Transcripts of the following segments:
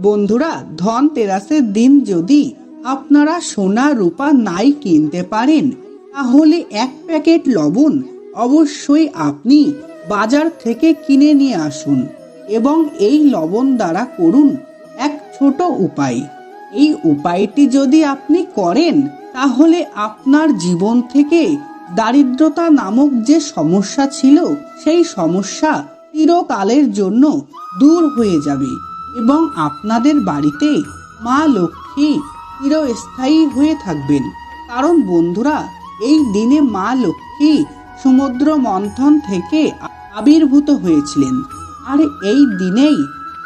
বন্ধুরা, ধন তেরাসের দিন যদি আপনারা সোনা রূপা নাই কিনতে পারেন, তাহলে এক প্যাকেট লবণ অবশ্যই আপনি বাজার থেকে কিনে নিয়ে আসুন এবং এই লবণ দ্বারা করুন এক ছোট উপায়। এই উপায়টি যদি আপনি করেন, তাহলে আপনার জীবন থেকে দারিদ্রতা নামক যে সমস্যা ছিল, সেই সমস্যা চিরকালের জন্য দূর হয়ে যাবে। এবং আপনাদের বাড়িতে মা লক্ষ্মী চিরস্থায়ী হয়ে থাকবেন। কারণ বন্ধুরা, এই দিনে মা লক্ষ্মী সমুদ্র মন্থন থেকে আবির্ভূত হয়েছিলেন। আর এই দিনেই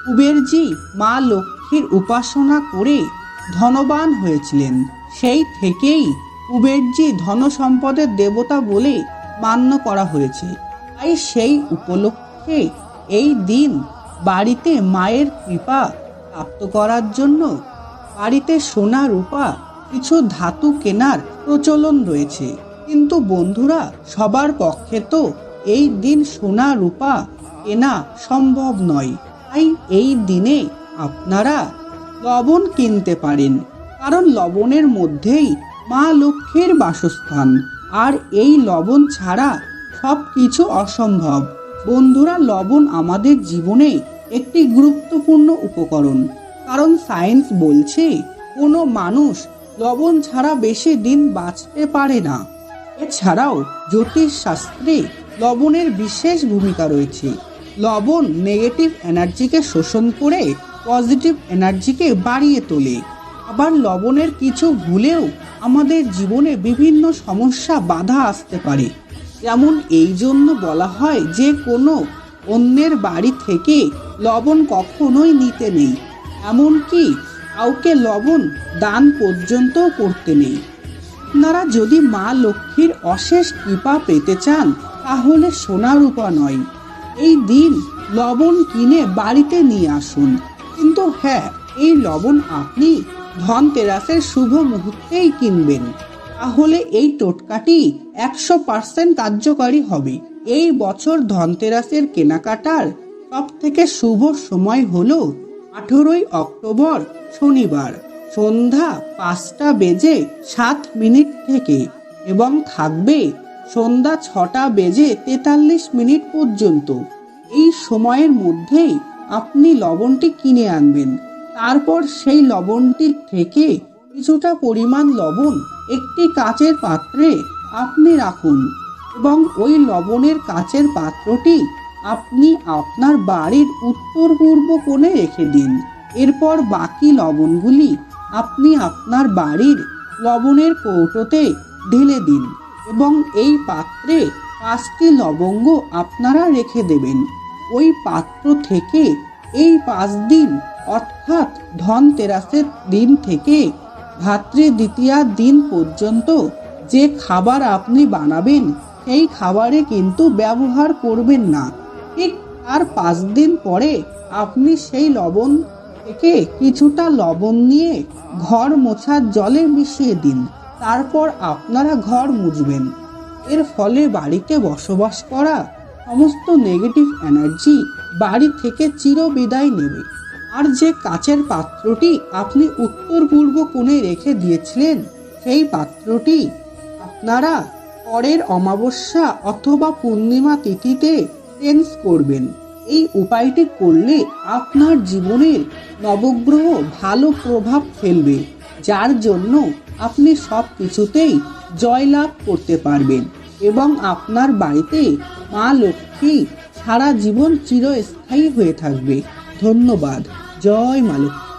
কুবেরজি মা লক্ষ্মীর উপাসনা করে ধনবান হয়েছিলেন। সেই থেকেই কুবেরজি ধন সম্পদের দেবতা বলে মান্য করা হয়েছে। তাই সেই উপলক্ষে এই দিন বাড়িতে মায়ের কৃপা প্রাপ্ত করার জন্য বাড়িতে সোনা রূপা, কিছু ধাতু কেনার প্রচলন রয়েছে। কিন্তু বন্ধুরা, সবার পক্ষে তো এই দিন সোনা রূপা কেনা সম্ভব নয়। তাই এই দিনে আপনারা লবণ কিনতে পারেন। কারণ লবণের মধ্যেই মা লক্ষ্মীর বাসস্থান। আর এই লবণ ছাড়া সব কিছু অসম্ভব। বন্ধুরা, লবণ আমাদের জীবনে একটি গুরুত্বপূর্ণ উপকরণ। কারণ সায়েন্স বলছে, কোনো মানুষ লবণ ছাড়া বেশি দিন বাঁচতে পারে না। এছাড়াও জ্যোতিষ শাস্ত্রে লবণের বিশেষ ভূমিকা রয়েছে। লবণ নেগেটিভ এনার্জিকে শোষণ করে পজিটিভ এনার্জিকে বাড়িয়ে তোলে। আবার লবণের কিছু ভুলেও আমাদের জীবনে বিভিন্ন সমস্যা বাধা আসতে পারে। যেমন এই জন্য বলা হয় যে কোনো অন্যের বাড়ি থেকে লবণ কখনোই নিতে নেই, এমনকি কাউকে লবণ দান পর্যন্ত করতে নেই। আপনারা যদি মা লক্ষ্মীর অশেষ কৃপা পেতে চান, তাহলে সোনা রূপা নয়। এই দিন লবণ কিনে বাড়িতে নিয়ে আসুন। কিন্তু হ্যাঁ এই লবণ আপনি ধনতেরাসের শুভ মুহূর্তেই কিনবেন। তাহলে এই টোটকাটি একশো পার্সেন্ট কার্যকারী হবে। এই বছর ধনতেরাসের কেনাকাটার সব থেকে শুভ সময় হল আঠেরোই অক্টোবর শনিবার, সন্ধ্যা পাঁচটা বেজে সাত মিনিট থেকে এবং থাকবে সন্ধ্যা ছটা বেজে তেতাল্লিশ মিনিট পর্যন্ত। এই সময়ের মধ্যেই আপনি লবণটি কিনে আনবেন। তারপর সেই লবণটির থেকে কিছুটা পরিমাণ লবণ একটি কাচের পাত্রে আপনি রাখুন এবং ওই লবণের কাচের পাত্রটি আপনি আপনার বাড়ির উত্তর পূর্ব কোণে রেখে দিন। এরপর বাকি লবণগুলি আপনি আপনার বাড়ির লবণের কৌটোতে ঢেলে দিন এবং এই পাত্রে পাঁচটি লবঙ্গ আপনারা রেখে দেবেন। ওই পাত্র থেকে এই পাঁচ দিন অর্থাৎ ধনতেরাসের দিন থেকে ভাতৃ দ্বিতীয়ার দিন পর্যন্ত যে খাবার আপনি বানাবেন সেই খাবারে কিন্তু ব্যবহার করবেন না। ঠিক তার পাঁচ দিন পরে আপনি সেই লবণ থেকে কিছুটা লবণ নিয়ে ঘর মোছার জলে মিশিয়ে দিন। তারপর আপনারা ঘর মুছবেন। এর ফলে বাড়িতে বসবাস করা সমস্ত নেগেটিভ এনার্জি বাড়ি থেকে চিরবিদায় নেবে। আর যে কাচের পাত্রটি আপনি উত্তর পূর্ব কোণে রেখে দিয়েছিলেন, সেই পাত্রটি আপনারা পরের অমাবস্যা অথবা পূর্ণিমা তিথিতে চেঞ্জ করবেন। এই উপায়টি করলে আপনার জীবনের নবগ্রহ ভালো প্রভাব ফেলবে, যার জন্য আপনি সব কিছুতেই জয়লাভ করতে পারবেন এবং আপনার বাড়িতে মা লক্ষ্মী সারা জীবন চিরস্থায়ী হয়ে থাকবে। ধন্যবাদ। জয় মা লক্ষ্মী।